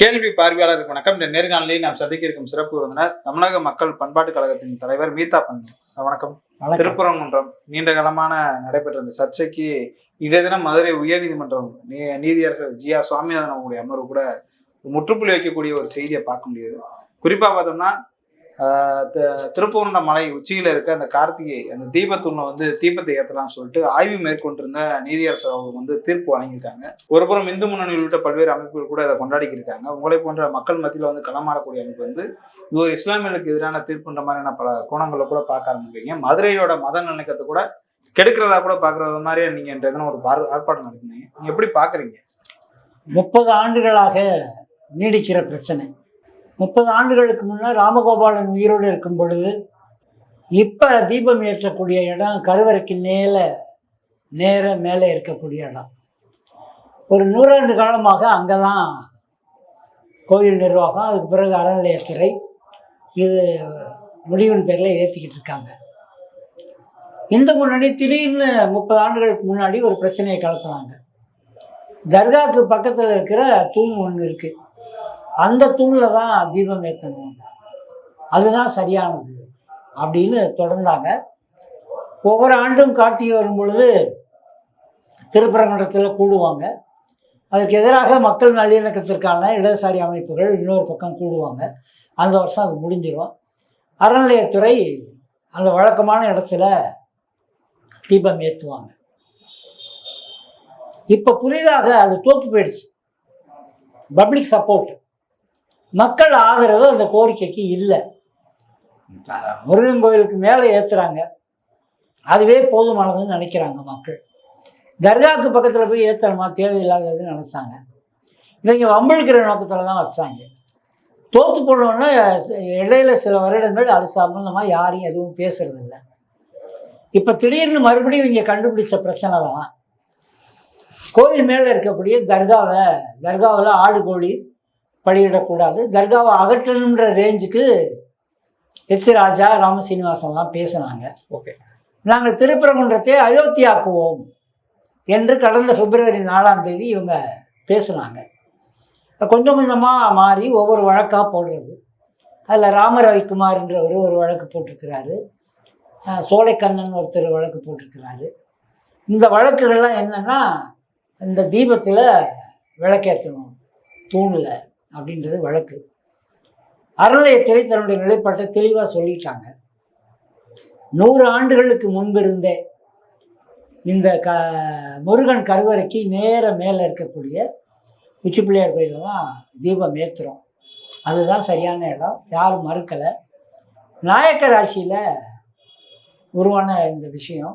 கேள்வி பார்வையாளருக்கு வணக்கம். இந்த நேர்காணலில் நாம் சந்திக்க இருக்கும் சிறப்பு விருந்தினர் தமிழக மக்கள் பண்பாட்டு கழகத்தின் தலைவர் மீதா பன் வணக்கம். திருப்பரங்குன்றம் நீண்ட காலமான நடைபெற்ற இந்த சர்ச்சைக்கு இன்றைய தினம் மதுரை உயர்நீதிமன்றம் நீதியரசர் ஜி ஆர் சுவாமிநாதன் அவங்களுடைய அமர்வு கூட முற்றுப்புள்ளி வைக்கக்கூடிய ஒரு செய்தியை பார்க்க முடியுது. குறிப்பா பார்த்தோம்னா திருப்பூர்ண மலை உச்சியில் இருக்க அந்த கார்த்திகை அந்த தீபத்தூண்ல வந்து தீபத்தை ஏற்றலாம்னு சொல்லிட்டு ஆய்வு மேற்கொண்டிருந்த நீதியரசர் அவர்கள் வந்து தீர்ப்பு வழங்கியிருக்காங்க. ஒருபுறம் இந்து முன்னணி உள்ளிட்ட பல்வேறு அமைப்புகள் கூட இதை கொண்டாடிக்கிருக்காங்க. உங்களை போன்ற மக்கள் மத்தியில் வந்து களமாடக்கூடிய அமைப்பு வந்து இது ஒரு இஸ்லாமியர்களுக்கு எதிரான தீர்ப்புன்ற மாதிரியான பல கோணங்களை கூட பார்க்க ஆரம்பிக்கிறீங்க. மதுரையோட மத நல்லிணக்கத்தை கூட கெடுக்கிறதா கூட பார்க்குறது மாதிரி நீங்கள் என்ற எதனா ஒரு பார் ஆர்ப்பாட்டம் நடத்தினீங்க. நீங்கள் எப்படி பார்க்குறீங்க? முப்பது ஆண்டுகளாக நீடிக்கிற பிரச்சனை. முப்பது ஆண்டுகளுக்கு முன்னே ராமகோபாலன் உயிரோடு இருக்கும் பொழுது இப்போ தீபம் ஏற்றக்கூடிய இடம் கருவறைக்கு நேர நேர மேலே இருக்கக்கூடிய இடம். ஒரு நூறாண்டு காலமாக அங்கே தான் கோயில் நிர்வாகம் அதுக்கு பிறகு அறநிலையத்துறை இது முடிவின் பேரில் ஏற்றிக்கிட்டு இருக்காங்க. இந்த முன்னாடி திடீர்னு முப்பது ஆண்டுகளுக்கு முன்னாடி ஒரு பிரச்சனையை கலத்துனாங்க தர்காவுக்கு பக்கத்தில் இருக்கிற தூண் ஒன்று இருக்குது அந்த தூணில் தான் தீபம் ஏற்றணும் அதுதான் சரியானது அப்படின்னு தொடர்ந்தாங்க. ஒவ்வொரு ஆண்டும் கார்த்திகை வரும் பொழுது திருப்பரங்குன்றத்தில் கூடுவாங்க. அதுக்கு எதிராக மக்கள் நல்லிணக்கத்திற்கான இடதுசாரி அமைப்புகள் இன்னொரு பக்கம் கூடுவாங்க. அந்த வருஷம் அது முடிஞ்சிடும் அறநிலையத்துறை அந்த வழக்கமான இடத்துல தீபம் ஏற்றுவாங்க இப்போ புதிதாக அது தோப்பு போயிடுச்சு. Public support. மக்கள் ஆதரவு அந்த கோரிக்கைக்கு இல்லை. முருகன் கோயிலுக்கு மேலே ஏற்றுறாங்க அதுவே போதுமானதுன்னு நினைக்கிறாங்க மக்கள். தர்காவுக்கு பக்கத்தில் போய் ஏற்றணுமா தேவையில்லாததுன்னு நினச்சாங்க. இவங்க வம்பிழுக்கிற நோக்கத்தில் தான் வச்சாங்க. தோற்று போனோன்னா இடையில சில வருடங்கள் அது சம்பந்தமாக யாரையும் எதுவும் பேசுறதில்ல. இப்போ திடீர்னு மறுபடியும் இங்கே கண்டுபிடிச்ச பிரச்சனை தான். கோயில் மேலே இருக்கக்கூடிய தர்காவை தர்காவில் ஆடு கோழி பலியிடக்கூடாது. தர்காவை அகற்றணுன்ற ரேஞ்சுக்கு எச் ராஜா ராமசீனிவாசன்லாம் பேசினாங்க. ஓகே. நாங்கள் திருப்பரங்குன்றத்தை அயோத்தியாக்குவோம் என்று கடந்த பிப்ரவரி நாலாம் தேதி இவங்க பேசுனாங்க. கொஞ்சம் கொஞ்சமாக மாறி ஒவ்வொரு வழக்காக போடுறது. அதில் ராமர் ரவிக்குமார்ன்றவர் ஒரு வழக்கு போட்டிருக்கிறாரு. சோலைக்கண்ணன் ஒருத்தர் வழக்கு போட்டிருக்கிறாரு. இந்த வழக்குகள்லாம் என்னன்னா இந்த தீபத்தில் விளக்கேற்றணும் தூணில். அப்படின்றது வழக்கு. அறநிலையத்துறை தன்னுடைய நிலைப்பாட்டை தெளிவாக சொல்லிட்டாங்க. நூறு ஆண்டுகளுக்கு முன்பிருந்தே இந்த க முருகன் கருவறைக்கு நேர மேலே இருக்கக்கூடிய உச்சிப்பிள்ளையார் கோயிலில் தான் தீபம் ஏற்றுறோம் அதுதான் சரியான இடம். யாரும் மறுக்கலை. நாயக்கர் ஆட்சியில் உருவான இந்த விஷயம்.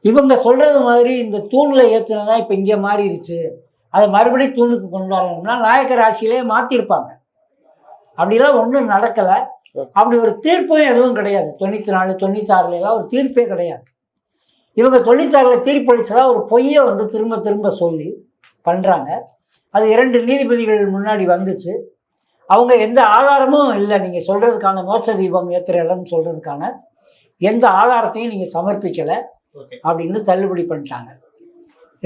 இவங்க சொல்கிறது மாதிரி இந்த தூணில் ஏற்றுனதான் இப்போ இங்கே மாறிடுச்சு. அதை மறுபடியும் தூணுக்கு கொண்டு வரணும்னா நாயக்கர் ஆட்சியிலே மாற்றிருப்பாங்க அப்படிலாம் ஒன்றும் நடக்கலை. அப்படி ஒரு தீர்ப்பும் எதுவும் கிடையாது. தொண்ணூற்றி நாலு தொண்ணூத்தாறுலாம் ஒரு தீர்ப்பே கிடையாது. இவங்க தொண்ணூத்தாறில் தீர்ப்பளிச்சதா ஒரு பொய்யை வந்து திரும்ப திரும்ப சொல்லி பண்ணுறாங்க அது இரண்டு நீதிபதிகள் முன்னாடி வந்துச்சு. அவங்க எந்த ஆதாரமும் இல்லை. நீங்கள் சொல்கிறதுக்கான மோட்ச தீபம் ஏற்றுற இடம்னு சொல்கிறதுக்கான எந்த ஆதாரத்தையும் நீங்கள் சமர்ப்பிக்கலை. அப்படின்னு தள்ளுபடி பண்ணிட்டாங்க.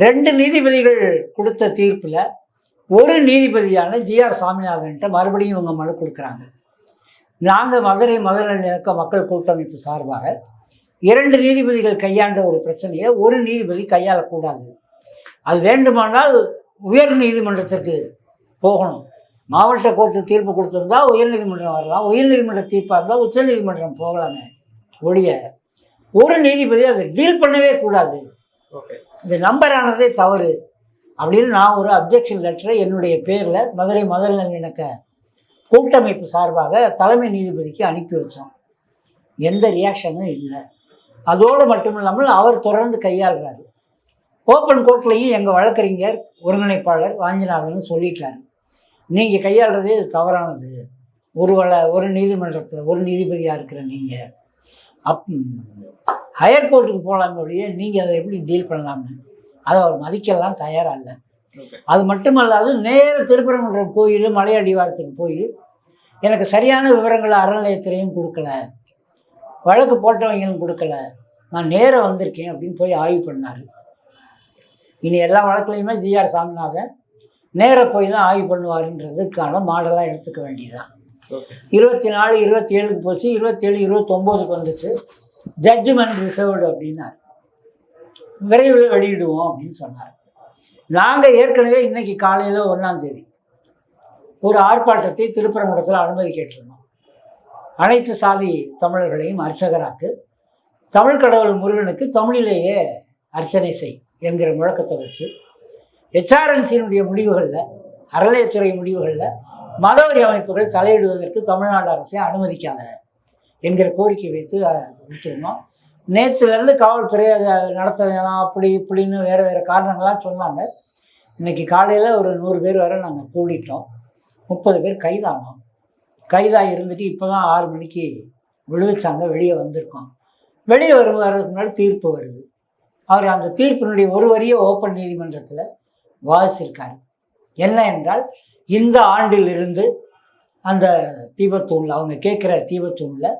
ரெண்டு நீதிபதிகள் கொடுத்த தீர்ப்பில் ஒரு நீதிபதியான ஜிஆர் சாமிநாதன்கிட்ட மறுபடியும் இவங்க மனு கொடுக்குறாங்க. நாங்கள் மதுரை மதுரை நிலக்க மக்கள் கூட்டமைப்பு சார்பாக இரண்டு நீதிபதிகள் கையாண்ட ஒரு பிரச்சனையை ஒரு நீதிபதி கையாளக்கூடாது அது வேண்டுமானால் உயர் நீதிமன்றத்திற்கு போகணும். மாவட்ட கோர்ட்டு தீர்ப்பு கொடுத்துருந்தா உயர்நீதிமன்றம் வரலாம். உயர்நீதிமன்ற தீர்ப்பாக இருந்தால் உச்சநீதிமன்றம் போகலாமே ஒழிய ஒரு நீதிபதி அதை டீல் பண்ணவே கூடாது. ஓகே. இந்த நம்பர் ஆனதே தவறு. அப்படின்னு நான் ஒரு அப்ஜெக்ஷன் லெட்டரை என்னுடைய பேரில் மதுரை மதுரை நல்லிணக்க கூட்டமைப்பு சார்பாக தலைமை நீதிபதிக்கு அனுப்பி வச்சோம். எந்த ரியாக்ஷனும் இல்லை. அதோடு மட்டும் இல்லாமல் அவர் தொடர்ந்து கையாளுறாரு. ஓப்பன் கோர்ட்லேயும் எங்கள் வழக்கறிஞர் ஒருங்கிணைப்பாளர் வாஞ்சிநாதன் சொல்லிட்டாரு. நீங்கள் கையாளுறதே இது தவறானது. ஒரு வள ஒரு நீதிமன்றத்தில் ஒரு நீதிபதியாக இருக்கிற நீங்கள் அப் ஹையர் கோர்ட்டுக்கு போகலாமே ஒழிய நீங்கள் அதை எப்படி டீல் பண்ணலாம்னு. அதை அவர் மதிக்கலாம் தயாராக இல்லை. அது மட்டுமல்லாது நேர திருப்பரங்குன்றம் கோயில் மலையடிவாரத்துக்கு போய் எனக்கு சரியான விவரங்களை அறநிலையத்துறையும் கொடுக்கல. வழக்கு போட்டவங்களும் கொடுக்கல. நான் நேராக வந்திருக்கேன் அப்படின்னு போய் ஆய்வு பண்ணார். இனி எல்லா வழக்குலையுமே ஜிஆர் சாமிநாதன் நேராக போய் தான் ஆய்வு பண்ணுவாருன்றதுக்கான மாடலாக எடுத்துக்க வேண்டியதுதான். ஓகே இருபத்தி நாலு இருபத்தி ஏழுக்கு போச்சு. இருபத்தேழு இருபத்தொம்போதுக்கு வந்துச்சு. ஜட்ஜ்மெண்ட் ரிசர்வ்டு அப்படின்னார் விரைவில் வெளியிடுவோம் அப்படின்னு சொன்னார். நாங்கள் ஏற்கனவே இன்னைக்கு காலையில் ஒன்றாம் தேதி ஒரு ஆர்ப்பாட்டத்தை திருப்பரங்குடத்தில் அனுமதி கேட்டிருந்தோம் அனைத்து சாதி தமிழர்களையும் அர்ச்சகராக்கு தமிழ் கடவுள் முருகனுக்கு தமிழிலேயே அர்ச்சனை செய் என்கிற முழக்கத்தை வச்சு ஹெச்ஆர்என்சியினுடைய முடிவுகளில் அறநிலையத்துறை முடிவுகளில் மதவரி அமைப்புகள் தலையிடுவதற்கு தமிழ்நாடு அரசை அனுமதிக்காத என்கிற கோரிக்கை வைத்து முடிச்சிருந்தோம் நேற்றுலேருந்து காவல்துறை அதை நடத்தலாம் அப்படி இப்படின்னு வேறு வேறு காரணங்கள்லாம் சொன்னாங்க. இன்னைக்கு காலையில் ஒரு நூறு பேர் வரை நாங்கள் கூடிட்டோம் முப்பது பேர் கைதானோம். கைதாக இருந்துட்டு இப்போ தான் ஆறு மணிக்கு விழுவிச்சாங்க வெளியே வந்திருக்கோம். வெளியே வரும் வர்றதுக்கு முன்னாடி தீர்ப்பு வருது. அவர் அந்த தீர்ப்பினுடைய ஒரு வரியை ஓப்பன் நீதிமன்றத்தில் வாசிச்சிருக்காரு. என்ன என்றால் இந்த ஆண்டிலிருந்து அந்த தீபத்தூணில் அவங்க கேட்குற தீபத்தூணில்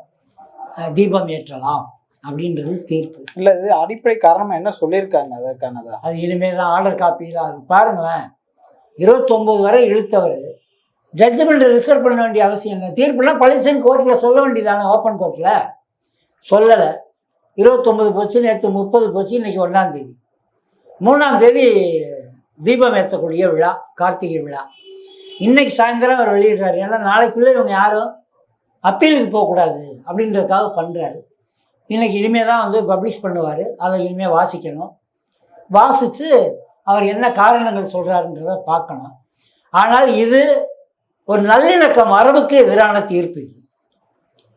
தீபம் ஏற்றலாம் அப்படின்றது தீர்ப்பு. இல்ல இது அடிப்படை காரணமா என்ன சொல்லியிருக்காங்க? அதற்கானதா? அது இனிமேல் தான் ஆர்டர் காப்பியில் அது பாருங்களேன். இருபத்தொம்போது வரை இழுத்தவர். ஜட்ஜ்மெண்ட் ரிசர்வ் பண்ண வேண்டிய அவசியம் இல்லை. தீர்ப்புலாம் பழிச்சுன்னு கோர்ட்டில் சொல்ல வேண்டியதானே ஓப்பன் கோர்ட்டில் சொல்லலை. இருபத்தொம்பது போச்சு நேற்று முப்பது போச்சு இன்னைக்கு ஒன்றாம் தேதி. மூணாம் தேதி தீபம் ஏற்றக்கூடிய விழா கார்த்திகை விழா. இன்னைக்கு சாயந்தரம் அவர் வெளியிடுறாரு. ஏன்னா நாளைக்குள்ளே இவங்க யாரும் அப்பீலுக்கு போகக்கூடாது. அப்படின்றதுக்காக பண்ணுறாரு இன்னைக்கு இனிமேல் தான் வந்து பப்ளிஷ் பண்ணுவார். அதை இனிமேல் வாசிக்கணும். வாசித்து அவர் என்ன காரணங்கள் சொல்கிறாருன்றத பார்க்கணும். ஆனால் இது ஒரு நல்லிணக்க மரபுக்கு எதிரான தீர்ப்பு இது.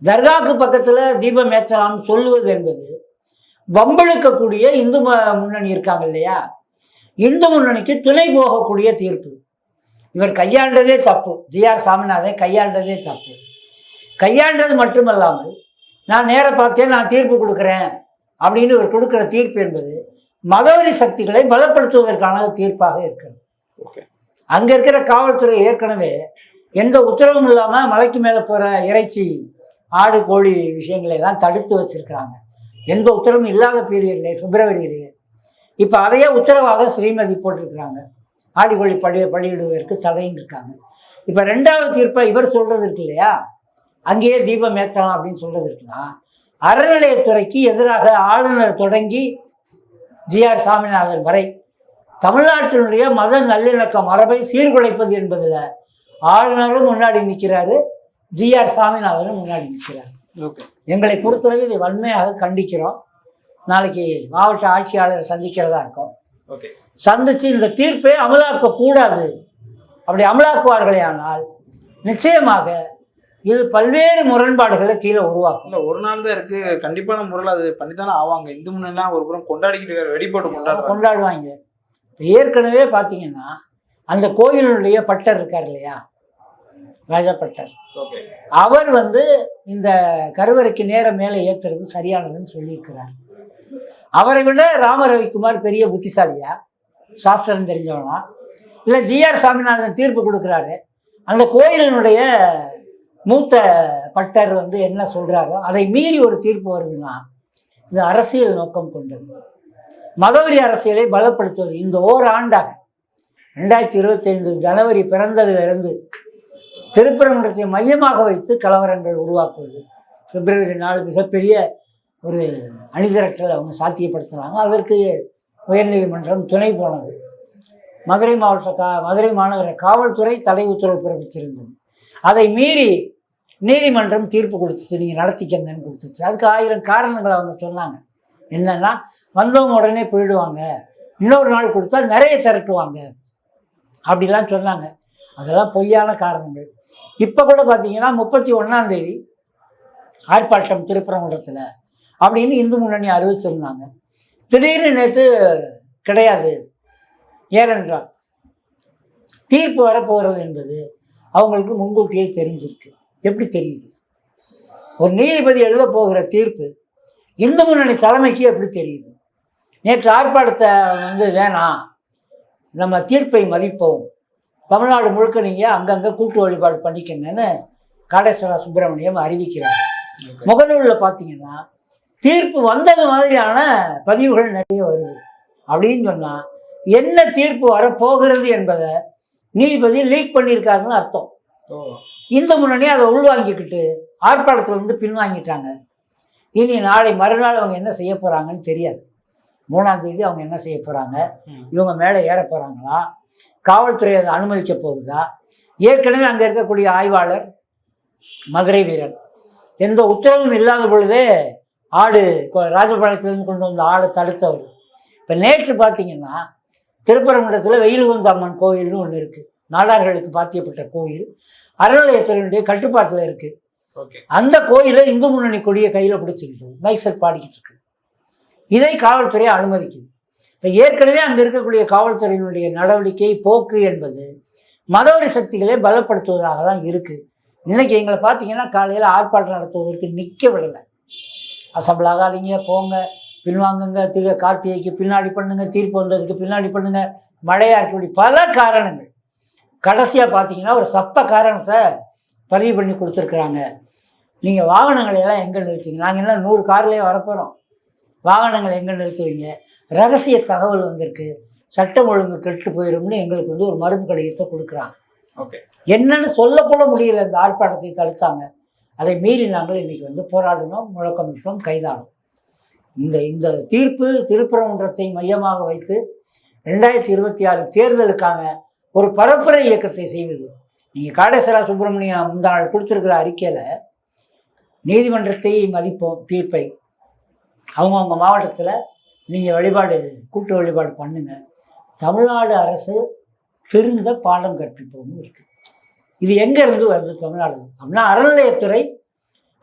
தர்காவுக்கு பக்கத்தில் தீபம் ஏற்றலாம் சொல்லுவது என்பது வம்பழுக்கக்கூடிய இந்து ம- முன்னணி இருக்காங்க இல்லையா? இந்து முன்னணிக்கு துணை போகக்கூடிய தீர்ப்பு. இவர் கையாண்டதே தப்பு. ஜிஆர் சாமிநாதன் கையாண்டதே தப்பு. கையாண்டது மட்டுமல்லாமல் நான் நேர பார்த்தேன் நான் தீர்ப்பு கொடுக்குறேன் அப்படின்னு இவர் கொடுக்குற தீர்ப்பு என்பது மதவெறி சக்திகளை பலப்படுத்துவதற்கான தீர்ப்பாக இருக்கிறது. ஓகே. அங்கே இருக்கிற காவல்துறை ஏற்கனவே எந்த உத்தரவும் இல்லாமல் மலைக்கு மேலே போகிற இறைச்சி ஆடு கோழி விஷயங்களை எல்லாம் தடுத்து வச்சிருக்கிறாங்க. எந்த உத்தரவும் இல்லாத பீரியட்லேயே பிப்ரவரியிலேயே இப்போ அதையே உத்தரவாக ஸ்ரீமதி போட்டிருக்கிறாங்க. ஆடி கோழி பழி பலியிடுவதற்கு தடைன்னு இருக்காங்க இப்போ ரெண்டாவது தீர்ப்பை இவர் சொல்கிறது இருக்கு இல்லையா? அங்கேயே தீபம் ஏற்றலாம் அப்படின்னு சொல்கிறது இருக்குன்னா அறநிலையத்துறைக்கு எதிராக ஆளுநர் தொடங்கி ஜிஆர் சாமிநாதன் வரை தமிழ்நாட்டினுடைய மத நல்லிணக்க மரபை சீர்குலைப்பது என்பதில் ஆளுநரும் முன்னாடி நிற்கிறாரு ஜிஆர் சாமிநாதனும் முன்னாடி நிற்கிறார். ஓகே. எங்களை பொறுத்தவரை இதை வன்மையாக கண்டிக்கிறோம். நாளைக்கு மாவட்ட ஆட்சியாளரை சந்திக்கிறதா இருக்கோம். ஓகே. சந்தித்து இந்த தீர்ப்பை அமலாக்கக்கூடாது. அப்படி அமலாக்குவார்களே ஆனால் நிச்சயமாக இது பல்வேறு முரண்பாடுகளை கீழே உருவாக்கும். இல்ல ஒரு நாள் தான் இருக்கு. கண்டிப்பான முறையில் அது பண்ணித்தானே ஆவாங்க. இந்து முன்னெல்லாம் ஒரு புறம் கொண்டாடிக்கிட்டு வேற வெடி போட்டு கொண்டாடுறாங்க கொண்டாடுவாங்க. இப்ப ஏற்கனவே பார்த்தீங்கன்னா அந்த கோயிலுடைய பட்டர் இருக்கார் இல்லையா? ராஜாப்பட்டர் அவர் வந்து இந்த கருவறைக்கு நேர மேலே ஏற்றுறது சரியானதுன்னு சொல்லியிருக்கிறார். அவரை விட ராம ரவிக்குமார் பெரிய புத்திசாலியா? சாஸ்திரம் தெரிஞ்சவனா? இல்லை ஜிஆர் சாமிநாதன் தீர்ப்பு கொடுக்குறாரு. அந்த கோயிலினுடைய மூத்த பட்டர் வந்து என்ன சொல்கிறாரோ அதை மீறி ஒரு தீர்ப்பு வருதுன்னா இது அரசியல் நோக்கம் கொண்டது. மதவெறி அரசியலை பலப்படுத்துவது இந்த ஓராண்டாக. ரெண்டாயிரத்தி இருபத்தைந்து ஜனவரி பிறந்ததிலிருந்து திருப்பரங்குன்றத்தை மையமாக வைத்து கலவரங்கள் உருவாக்குவது. பிப்ரவரி நாலு மிகப்பெரிய ஒரு அணிதிரட்டல் அவங்க சாத்தியப்படுத்துகிறாங்க அதற்கு உயர்நீதிமன்றம் துணை போனது. மதுரை மாவட்ட கா மதுரை மாநகர காவல்துறை தடை உத்தரவு பிறப்பிச்சிருந்தது அதை மீறி நீதிமன்றம் தீர்ப்பு கொடுத்துச்சு நீங்கள் நடத்திக்கங்கன்னு கொடுத்துச்சு. அதுக்கு ஆயிரம் காரணங்களை அவங்க சொன்னாங்க. என்னென்னா வந்தவங்க உடனே போயிடுவாங்க. இன்னொரு நாள் கொடுத்தா நிறைய திரட்டுவாங்க. அப்படிலாம் சொன்னாங்க. அதெல்லாம் பொய்யான காரணங்கள். இப்போ கூட பார்த்தீங்கன்னா முப்பத்தி ஒன்றாந்தேதி ஆர்ப்பாட்டம் திருப்பரங்குன்றத்தில் அப்படின்னு இந்து முன்னணி அறிவிச்சிருந்தாங்க. திடீர்னு நேற்று கிடையாது. ஏனென்றால் தீர்ப்பு வரப்போகிறது என்பது அவங்களுக்கு முன்கூட்டியே தெரிஞ்சிருக்கு. எப்படி தெரியுது? ஒரு நீதிபதி எழுத போகிற தீர்ப்பு இந்து முன்னணி தலைமைக்கு எப்படி தெரியுது? நேற்று ஆர்ப்பாட்டத்தை வந்து வேணாம் நம்ம தீர்ப்பை மதிப்போம். தமிழ்நாடு முழுக்க நீங்கள் அங்கங்கே கூட்டு வழிபாடு பண்ணிக்கங்கன்னு காடேஸ்வரா சுப்பிரமணியம் அறிவிக்கிறார். முகநூலில் பார்த்தீங்கன்னா தீர்ப்பு வந்தது மாதிரியான பதிவுகள் நிறைய வருது. அப்படின்னு சொன்னால் என்ன தீர்ப்பு வரப்போகிறது என்பதை நீதிபதி லீக் பண்ணியிருக்காருன்னு அர்த்தம். இந்து முன்னணி அதை உள்வாங்கிக்கிட்டு ஆர்ப்பாட்டத்தில் வந்து பின்வாங்கிட்டாங்க. இனி நாளை மறுநாள் அவங்க என்ன செய்ய போகிறாங்கன்னு தெரியாது. மூணாம் தேதி அவங்க என்ன செய்ய போகிறாங்க. இவங்க மேலே ஏற போகிறாங்களா காவல்துறை அதை அனுமதிக்க போகுதா? ஏற்கனவே அங்கே இருக்கக்கூடிய ஆய்வாளர் மதுரை வீரன் எந்த உத்தரவும் இல்லாத பொழுதே ஆடு ராஜபாளையத்துலேருந்து கொண்டு வந்த ஆடை தடுத்தவர். இப்போ நேற்று பார்த்தீங்கன்னா திருப்பரங்குன்றத்தில் வெயிலுகுந்த அம்மன் கோயில்னு ஒன்று இருக்குது நாடார்களுக்கு பாத்தியப்பட்ட கோயில் அறநிலையத்துறையினுடைய கட்டுப்பாட்டில் இருக்குது ஓகே. அந்த கோயிலை இந்து முன்னணி கொடியை கையில் பிடிச்சிக்கிட்டு மைசல் பாடிக்கிட்டு இருக்கு. இதை காவல்துறை அனுமதிக்குது. இப்போ ஏற்கனவே அங்கே இருக்கக்கூடிய காவல்துறையினுடைய நடவடிக்கை போக்கு என்பது மதவரி சக்திகளை பலப்படுத்துவதாக தான் இருக்குது இன்னைக்கு எங்களை பார்த்தீங்கன்னா காலையில் ஆர்ப்பாட்டம் நடத்துவதற்கு நிற்க விடலை. அசம்பிள் ஆகாதீங்க போங்க பின்வாங்குங்க திரு கார்த்திகைக்கு பின்னாடி பண்ணுங்க தீர்ப்பு வந்ததுக்கு பின்னாடி பண்ணுங்க மழையா இருக்கக்கூடிய பல காரணங்கள். கடைசியாக பார்த்தீங்கன்னா ஒரு சப்ப காரணத்தை பதிவு பண்ணி கொடுத்துருக்குறாங்க. நீங்கள் வாகனங்களை எல்லாம் எங்கே நிறுத்துவீங்க? நாங்கள் எல்லாம் நூறு கார்லேயே வரப்போகிறோம் வாகனங்களை எங்கே நிறுத்துவீங்க? ரகசிய தகவல் வந்திருக்கு. சட்டம் ஒழுங்கு கெட்டு போயிடும்னு எங்களுக்கு வந்து ஒரு மருந்து கடிதத்தை கொடுக்குறாங்க. ஓகே. என்னன்னு சொல்லக்கூட முடியல இந்த ஆர்ப்பாட்டத்தை தடுத்தாங்க. அதை மீறி நாங்கள் இன்னைக்கு வந்து போராடினோம் முழக்கமிட்டோம் கைதானோம். இந்த இந்த தீர்ப்பு திருப்பரங்குன்றத்தை மையமாக வைத்து ரெண்டாயிரத்தி இருபத்தி ஆறு தேர்தலுக்கான ஒரு பரப்புரை இயக்கத்தை செய்வது. நீங்கள் காடேஸ்வரா சுப்பிரமணியம் முந்தா நாள் கொடுத்துருக்கிற அறிக்கையில் நீதிமன்றத்தை மதிப்போம் தீர்ப்பை. அவங்கவுங்க மாவட்டத்தில் நீங்கள் வழிபாடு கூட்டு வழிபாடு பண்ணுங்க. தமிழ்நாடு அரசு திருந்த பாடம் கற்பிப்போம்னு இருக்குது இது எங்கேருந்து வருது தமிழ்நாடு? அப்படின்னா அறநிலையத்துறை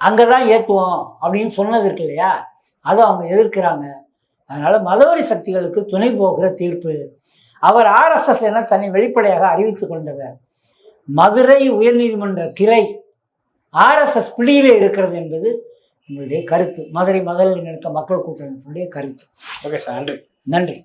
அங்கே தான் ஏற்றுவோம் அப்படின்னு சொன்னது இருக்கு இல்லையா? அதை அவங்க எதிர்க்கிறாங்க. அதனால் மதவரி சக்திகளுக்கு துணை போகிற தீர்ப்பு. அவர் ஆர்எஸ்எஸ் என தன்னை வெளிப்படையாக அறிவித்து கொண்டவர். மதுரை உயர்நீதிமன்ற கிளை ஆர்எஸ்எஸ் பிடியிலே இருக்கிறது என்பது உங்களுடைய கருத்து. மதுரை மகளிர் இருக்க மக்கள் கூட்டமைப்புடைய கருத்து. ஓகே சார் நன்றி. நன்றி.